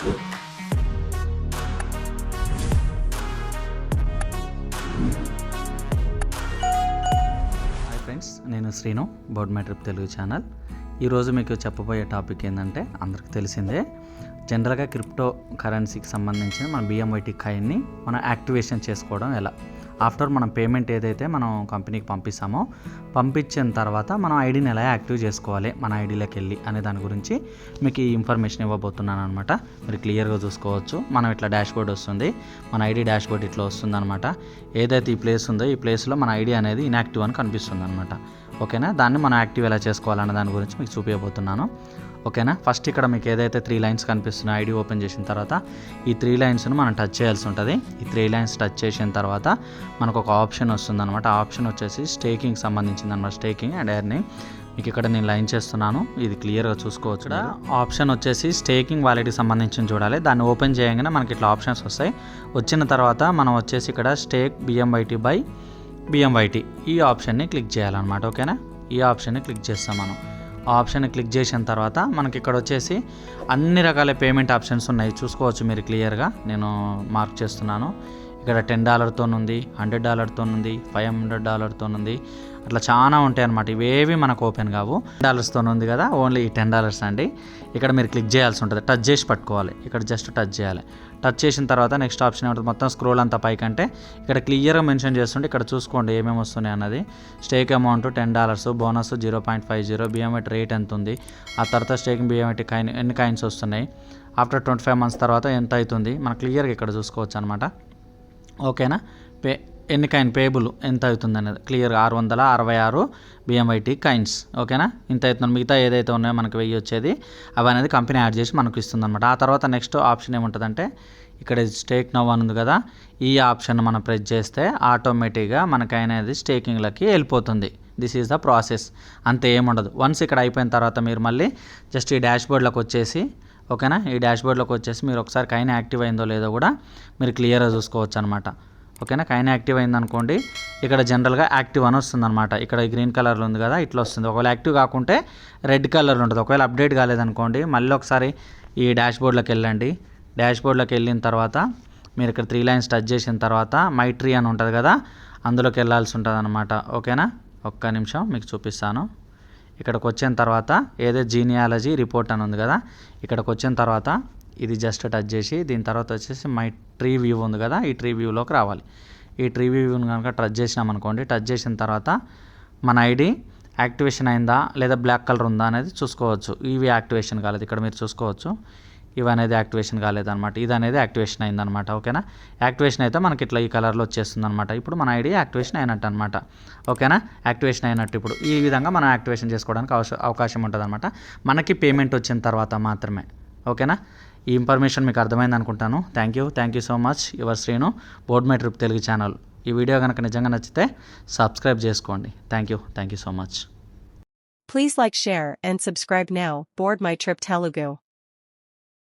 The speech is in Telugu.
హాయ్ ఫ్రెండ్స్ నేను Srinu board my trip Telugu channel. ఈరోజు మీకు చెప్పబోయే టాపిక్ ఏంటంటే అందరికి తెలిసిందే జనరల్గా క్రిప్టో కరెన్సీకి సంబంధించిన మన బిఎంఐటి కాయిన్ని మనం యాక్టివేషన్ చేసుకోవడం ఎలా? ఆఫ్టర్ మనం పేమెంట్ ఏదైతే మనం కంపెనీకి పంపిస్తామో పంపించిన తర్వాత మనం ఐడిని ఎలా యాక్టివ్ చేసుకోవాలి మన ఐడీలోకి వెళ్ళి అనే దాని గురించి మీకు ఈ ఇన్ఫర్మేషన్ ఇవ్వబోతున్నాను అనమాట మీరు క్లియర్గా చూసుకోవచ్చు. మనం ఇట్లా డాష్ బోర్డ్ వస్తుంది మన ఐడి డాష్ బోర్డ్ ఇట్లా వస్తుంది అనమాట ఏదైతే ఈ ప్లేస్ ఉందో ఈ ప్లేస్లో మన ఐడి అనేది ఇన్యాక్టివ్ అని కనిపిస్తుంది అనమాట ఓకేనా? దాన్ని మనం యాక్టివ్ ఎలా చేసుకోవాలనే దాని గురించి మీకు చూపించబోతున్నాను ఓకేనా? ఫస్ట్ ఇక్కడ మీకు ఏదైతే త్రీ లైన్స్ కనిపిస్తున్నాయో ఐడి ఓపెన్ చేసిన తర్వాత ఈ త్రీ లైన్స్ను మనం టచ్ చేయాల్సి ఉంటుంది. ఈ త్రీ లైన్స్ టచ్ చేసిన తర్వాత మనకు ఒక ఆప్షన్ వస్తుంది అనమాట ఆప్షన్ వచ్చేసి స్టేకింగ్ సంబంధించింది అనమాట స్టేకింగ్ అండ్ ఎర్నింగ్ మీకు ఇక్కడ నేను లైన్ చేస్తున్నాను. ఇది క్లియర్గా చూసుకోవచ్చు ఆప్షన్ వచ్చేసి స్టేకింగ్ వాలెట్కి సంబంధించి చూడాలి. దాన్ని ఓపెన్ చేయగానే మనకి ఇట్లా ఆప్షన్స్ వస్తాయి. వచ్చిన తర్వాత మనం వచ్చేసి ఇక్కడ స్టేక్ బిఎంవైటీ బై బిఎంవైటీ ఈ ఆప్షన్ని క్లిక్ చేయాలన్నమాట. ఓకేనా? ఈ ఆప్షన్ని క్లిక్ చేస్తాం మనం. ఆప్షన్ క్లిక్ చేసిన తర్వాత మనకి ఇక్కడ వచ్చేసి అన్ని రకాల పేమెంట్ ఆప్షన్స్ ఉన్నాయి. చూసుకోవచ్చు మీరు క్లియర్గా. నేను మార్క్ చేస్తున్నాను. ఇక్కడ టెన్ డాలర్తో ఉంది హండ్రెడ్ డాలర్తో ఉంది ఫైవ్ హండ్రెడ్ డాలర్తో ఉంది. అట్లా చాలా ఉంటాయి అనమాట ఇవేవి మనకు ఓపెన్ కావు. డాలర్స్తో ఉంది కదా ఓన్లీ టెన్ డాలర్స్ అండి. ఇక్కడ మీరు క్లిక్ చేయాల్సి ఉంటుంది. టచ్ చేసి పట్టుకోవాలి. ఇక్కడ జస్ట్ టచ్ చేయాలి. టచ్ చేసిన తర్వాత నెక్స్ట్ ఆప్షన్ ఏమంటుంది? మొత్తం స్క్రోల్ అంతా పైకంటే ఇక్కడ క్లియర్గా మెన్షన్ చేస్తుంటే ఇక్కడ చూసుకోండి ఏమేమి వస్తున్నాయి అన్నది. Stake amount ten dollars bonus zero point five zero BMIT rate ఎంత ఉంది ఆ తర్వాత స్టేకింగ్ బిఎంఐటి కాయిన్ ఎన్ని కాయిన్స్ వస్తున్నాయి? ఆఫ్టర్ ట్వంటీ ఫైవ్ మంత్స్ తర్వాత ఎంత అవుతుంది? మనం క్లియర్గా ఇక్కడ చూసుకోవచ్చు అనమాట ఓకేనా? పే ఎన్ని కాయిన్ పేబుల్ ఎంత అవుతుంది అనేది క్లియర్గా ఆరు వందల అరవై ఆరు బిఎంఐటి కాయిన్స్. ఓకేనా? ఇంత అవుతుంది మిగతా ఏదైతే ఉన్నాయో మనకి వెయ్యి వచ్చేది అవి అనేది కంపెనీ యాడ్ చేసి మనకు ఇస్తుంది అనమాట ఆ తర్వాత నెక్స్ట్ ఆప్షన్ ఏముంటుందంటే ఇక్కడ స్టేక్ నవ్ అని ఉంది కదా ఈ ఆప్షన్ మనం ప్రెస్ చేస్తే ఆటోమేటిక్గా మనకి అనేది స్టేకింగ్లకి వెళ్ళిపోతుంది. దిస్ ఈజ్ ద ప్రాసెస్ అంతే ఏముండదు. వన్స్ ఇక్కడ అయిపోయిన తర్వాత మీరు మళ్ళీ జస్ట్ ఈ డాష్ బోర్డ్లోకి వచ్చేసి ఓకేనా? ఈ డాష్ బోర్డ్లోకి వచ్చేసి మీరు ఒకసారి కైన్ యాక్టివ్ అయిందో లేదో కూడా మీరు క్లియర్గా చూసుకోవచ్చు అనమాట ఓకేనా? కైన్ యాక్టివ్ అయింది అనుకోండి ఇక్కడ జనరల్గా యాక్టివ్ అని వస్తుంది అనమాట ఇక్కడ గ్రీన్ కలర్లో ఉంది కదా ఇట్లా వస్తుంది. ఒకవేళ యాక్టివ్ కాకుంటే రెడ్ కలర్లో ఉంటుంది. ఒకవేళ అప్డేట్ కాలేదనుకోండి మళ్ళీ ఒకసారి ఈ డాష్ బోర్డ్లోకి వెళ్ళండి. డాష్ బోర్డ్లోకి వెళ్ళిన తర్వాత మీరు ఇక్కడ త్రీ లైన్స్ టచ్ చేసిన తర్వాత మైట్రీ అని ఉంటుంది కదా అందులోకి వెళ్ళాల్సి ఉంటుంది అనమాట ఓకేనా? ఒక్క నిమిషం మీకు చూపిస్తాను. ఇక్కడికి వచ్చిన తర్వాత ఏదో జీనియాలజీ రిపోర్ట్ అని ఉంది కదా ఇక్కడికి వచ్చిన తర్వాత ఇది జస్ట్ టచ్ చేసి దీని తర్వాత వచ్చేసి మై ట్రీ వ్యూ ఉంది కదా ఈ ట్రీ వ్యూలోకి రావాలి. ఈ ట్రీ వ్యూని కనుక టచ్ చేసినాం అనుకోండి టచ్ చేసిన తర్వాత మన ఐడి యాక్టివేషన్ అయిందా లేదా బ్లాక్ కలర్ ఉందా అనేది చూసుకోవచ్చు. ఇవి యాక్టివేషన్ కాలేదు ఇక్కడ మీరు చూసుకోవచ్చు. ఇవి అనేది యాక్టివేషన్ కాలేదన్నమాట. ఇది అనేది యాక్టివేషన్ అయిందనమాట ఓకేనా? యాక్టివేషన్ అయితే మనకి ఇట్లా ఈ కలర్లో వచ్చేస్తుంది అనమాట ఇప్పుడు మన ఐడి యాక్టివేషన్ అయినట్టు అనమాట ఓకేనా? యాక్టివేషన్ అయినట్టు ఇప్పుడు ఈ విధంగా మనం యాక్టివేషన్ చేసుకోవడానికి అవస అవకాశం ఉంటుంది అనమాట మనకి పేమెంట్ వచ్చిన తర్వాత మాత్రమే ఓకేనా? ఈ ఇన్ఫర్మేషన్ మీకు అర్థమైంది అనుకుంటాను. Thank you thank you so much your Srinu. Board my trip Telugu channel. ఈ వీడియో కనుక నిజంగా నచ్చితే సబ్స్క్రైబ్ చేసుకోండి. Thank you thank you so much Please like, share, and subscribe now. Board my trip Telugu.